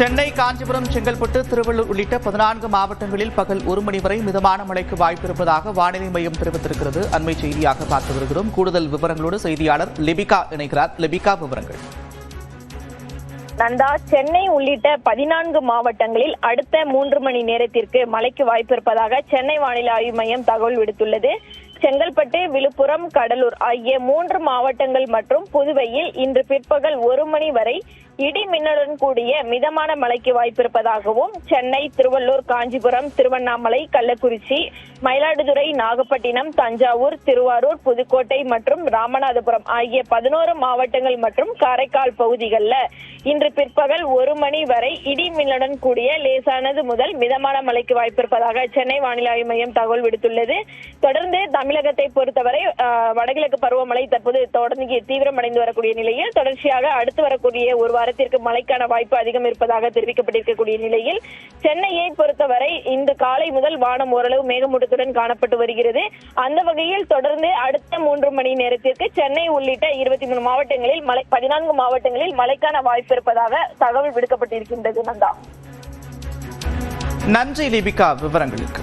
சென்னை காஞ்சிபுரம் செங்கல்பட்டு திருவள்ளூர் உள்ளிட்ட பதினான்கு மாவட்டங்களில் பகல் ஒரு மணி வரை மிதமான மழைக்கு வாய்ப்பிருப்பதாக வானிலை மையம் தெரிவித்திருக்கிறது. அண்மை செய்தியாக பார்த்து வருகிறோம். கூடுதல் விவரங்களோடு செய்தியாளர் லிபிகா இணைகிறார். லிபிகா விவரங்கள். நந்தா சென்னை உள்ளிட்ட பதினான்கு மாவட்டங்களில் அடுத்த மூன்று மணி நேரத்திற்கு மழைக்கு வாய்ப்பிருப்பதாக சென்னை வானிலை ஆய்வு மையம் தகவல் விடுத்துள்ளது. செங்கல்பட்டு விழுப்புரம் கடலூர் ஆகிய மூன்று மாவட்டங்கள் மற்றும் புதுவையில் இன்று பிற்பகல் ஒரு மணி வரை இடி மின்னலுடன் கூடிய மிதமான மழைக்கு வாய்ப்பிருப்பதாகவும் சென்னை திருவள்ளூர் காஞ்சிபுரம் திருவண்ணாமலை கள்ளக்குறிச்சி மயிலாடுதுறை நாகப்பட்டினம் தஞ்சாவூர் திருவாரூர் புதுக்கோட்டை மற்றும் ராமநாதபுரம் ஆகிய பதினோரு மாவட்டங்கள் மற்றும் காரைக்கால் பகுதிகளில் இன்று பிற்பகல் ஒரு மணி வரை இடி மின்னலுடன் கூடிய லேசானது முதல் மிதமான மழைக்கு வாய்ப்பிருப்பதாக சென்னை வானிலை ஆய்வு மையம் தகவல் விடுத்துள்ளது. தொடர்ந்து தமிழகத்தை பொறுத்தவரை ஆஹ், வடகிழக்கு பருவமழை தற்போது தொடர்ந்து தீவிரமடைந்து வரக்கூடிய நிலையில் தொடர்ச்சியாக அடுத்து வரக்கூடிய ஒரு வாரத்திற்கு மழைக்கான வாய்ப்பு அதிகம் இருப்பதாக தெரிவிக்கப்பட்டிருக்கக்கூடிய நிலையில் சென்னையை பொறுத்தவரை இன்று காலை முதல் வானம் ஓரளவு மேகமூட்டத்துடன் காணப்பட்டு வருகிறது. அந்த வகையில் தொடர்ந்து அடுத்த மூன்று மணி நேரத்திற்கு சென்னை உள்ளிட்ட இருபத்தி மூணு மாவட்டங்களில் மழை பதினான்கு மாவட்டங்களில் மழைக்கான வாய்ப்பு இருப்பதாக தகவல் விடுக்கப்பட்டிருக்கின்றது நந்தா. நன்றி லிபிகா விவரங்களுக்கு.